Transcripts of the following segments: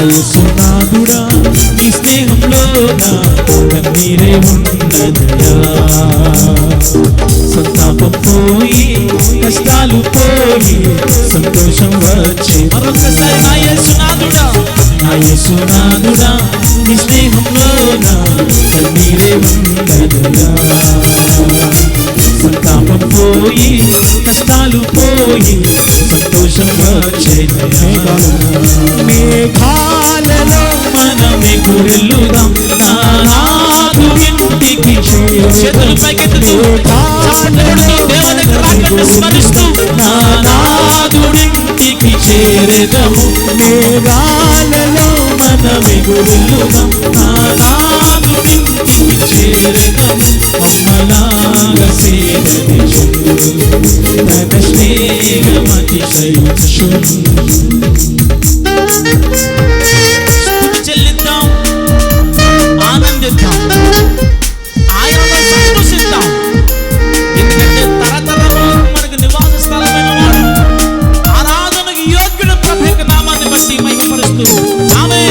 యేసునాథుడా నీ స్నేహంలో నా కన్నీరే ఉన్నదయా సంతాపం పోయి కష్టాలు పోయి సంతోషం వచ్చి మరొకసారి నా యేసునాథుడా నా యేసునాథుడా నీ స్నేహంలో నా కన్నీరే ఉన్నదయా సంతాపం పోయి కష్టాలు పోయి మేఘాలలో మనమే గురులుదాం నానాదు ఇంటికి చేతులు పైకెత్తుతూ దేవుని రాకను స్మరిస్తూ నానాదుడింటికి చేరెదము మేఘాలలో మనమే గురెల్లుదాం చెల్లిద్దాం ఆనందిద్దాం ఆయనలో సంతోషిద్దాం ఎందుకంటే తరతరము మనకు నివాస స్థలమైన వాడు ఆరాధనకు యోగ్యుడు ప్రభు యొక్క నామాన్ని బట్టి మహిమపరుస్తూ ఆమె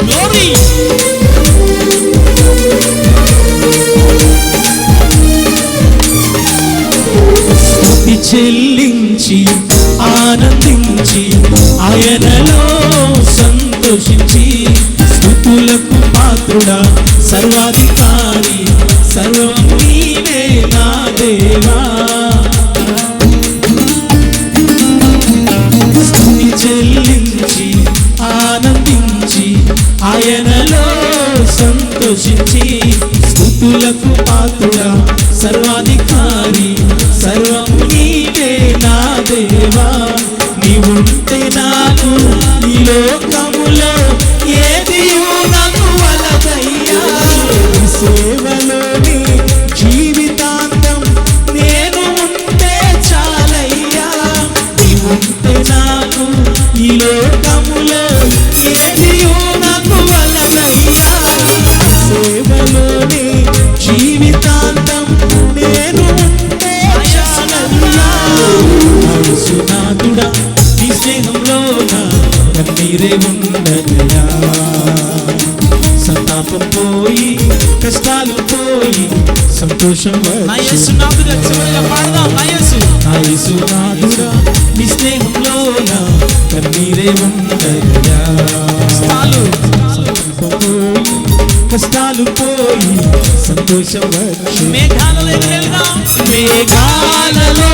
గ్లోరీ కూడా సర్వాధికారి సర్వం నీవే నా దేవా. చెల్లించి ఆనందించి ఆయనలో సంతోషించి స్థుతులకు పాత్రుడా సర్వాధికారి. కన్నీరే ఉండదయా సంతాపం పోయి కష్టాలు పోయి సంతోషం నా యేసునాథుడా చివరిగా పాడదాం నా యేసు. యేసునాథుడా నీ స్నేహంలో నా కన్నీరే ఉండదయా స్థాలు పోయి కష్టాలు పోయి సంతోషం వచ్చి. మేఘాలలో మేఘాలలో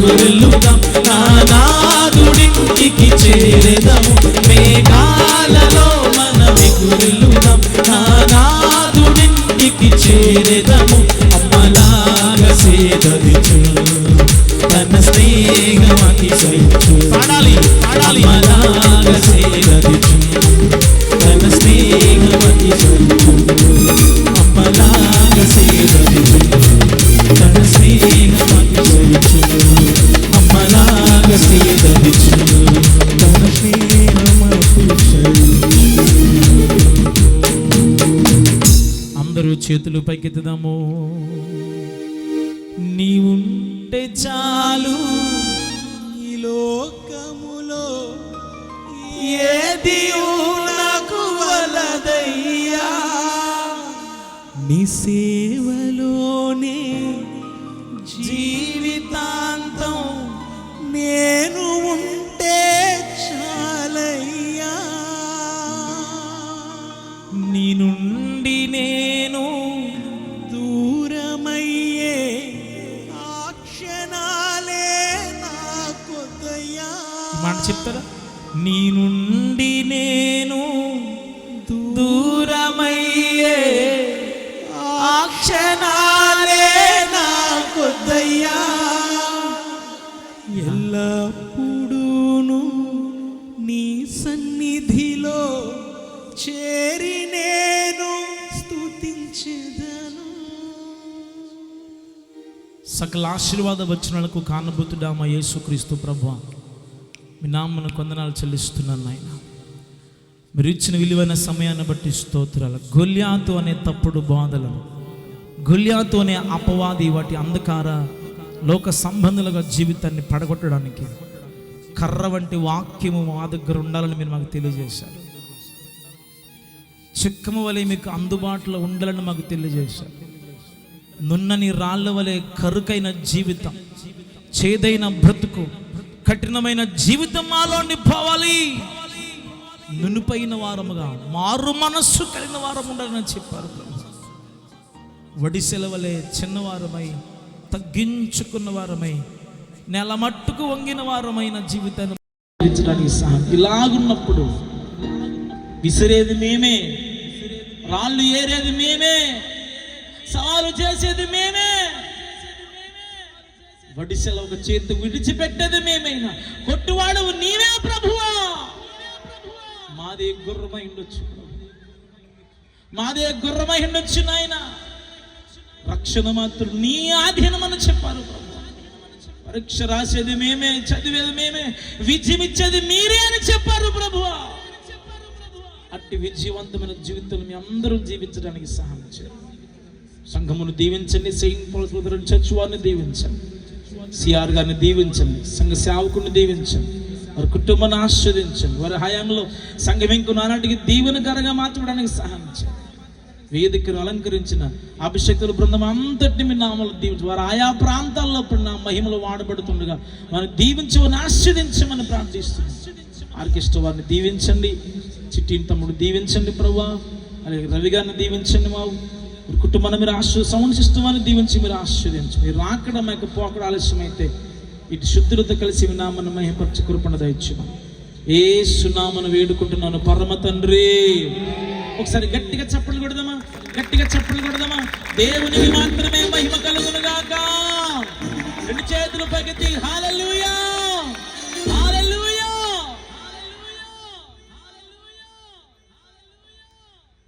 గురెల్లుదాం నానాదుడింటికి చేరేదాము. మేఘాలలో మన గురెల్లుదాం నానాదుడింటికి చేరేదాము చేతులు పైకెత్తుదాము. నీవుంటే చాలు ఈ లోకములో ఏది నాకు వలదయ్యా. నీ సేవలోనే మాట చెప్తారా? నీ నుండి నేను దూరమయ్యే ఆ క్షణాలే నాకొద్దయ్యా ఎల్లప్పుడూను నీ సన్నిధిలో చేరి నేను స్తుతించెదను. సకల ఆశీర్వాద వచనాలకు కారణభూతుడా మా యేసుక్రీస్తు ప్రభు మీ నామ్మను కొందనాలు చెల్లిస్తున్నాను నాయన. మీరు ఇచ్చిన విలువైన సమయాన్ని బట్టి స్తోత్రాలు. గొల్యాతు అనే తప్పుడు బాధలను గొల్యాతు అనే అపవాది వాటి అంధకార లోక సంబంధులుగా జీవితాన్ని పడగొట్టడానికి కర్ర వంటి వాక్యము మా దగ్గర ఉండాలని మీరు మాకు తెలియజేశారు. చిక్కము వలె మీకు అందుబాటులో ఉండాలని మాకు తెలియజేశారు. నున్నని రాళ్ళ వలె కరుకైన జీవితం చేదైన బ్రతుకు కఠినమైన జీవితం మాలో నింపవాలి. నునుపైన వారముగా మారు మనస్సు కలిగిన వారం ఉండాలని చెప్పారు వడిసెలవలే చిన్నవారమై తగ్గించుకున్న వారమై నెల మట్టుకు వంగిన వారమైన జీవితాన్ని ఇలాగున్నప్పుడు విసిరేది మేమే రాళ్ళు ఏరేది మేమే సవాలు చేసేది మేమే వడిసెల ఒక చేతి విడిచిపెట్టదు మేమైనా. కొట్టువాడు నీవే ప్రభువా. మాదే గుర్రమై ఉండొచ్చు. మాదే గుర్రమై ఉండొచ్చు నాయన. రక్షణ మాత్రం నీ ఆధీనం అని చెప్పారు ప్రభు. పరీక్ష రాసేది మేమే చదివేది మేమే విజయం ఇచ్చేది మీరే అని చెప్పారు ప్రభువా. అట్టి విజయవంతమైన జీవితం మీ అందరూ జీవించడానికి సహాయం చేయండి. సంఘమును దీవించండి సెయింట్ పాల్స్ చర్చ్ వారిని దీవించండి. సిఆర్ గారిని దీవించండి సంఘ సేవకుని దీవించండి వారి కుటుంబాన్ని ఆస్వాదించండి వారి హయాంలో సంఘం ఇంకో నానాటికి దీవెనకరంగా మార్చడానికి సహాయం చేయండి వేదికను అలంకరించిన అభిషక్తుల బృందం అంతటిని మీ నామలు దీవించి వారు ఆయా ప్రాంతాల్లో ఇప్పుడు నా మహిమలు వాడబడుతుండగా మనం దీవించమని వారిని ఆస్వాదించమని ప్రార్థిస్తున్నాం. ఆర్కెస్ట్రా వారిని దీవించండి చిట్టిని తమ్ముడు దీవించండి ప్రభా అలాగే రవి గారిని దీవించండి మా కుటుంబాన్ని మీరు ఆశ్చర్య సౌండ్ సిస్టమాన్ని దీవించి మీరు ఆశ్చర్యించు. మీరు రాకడం యొక్క పోకడ ఆలస్యమైతే ఇటు శుద్ధులతో కలిసి మీ నామను మహిపరచ కృపణ దయచుమని ఏ సునామను వేడుకుంటున్నాను. పరమ తండ్రి. ఒకసారి గట్టిగా చప్పట్లు కొడదామా? గట్టిగా చప్పట్లు కొడదామా? దేవునికి మాత్రమే మహిమ కలుగునుగాక. రెండు చేతులు పగతి హాలూయా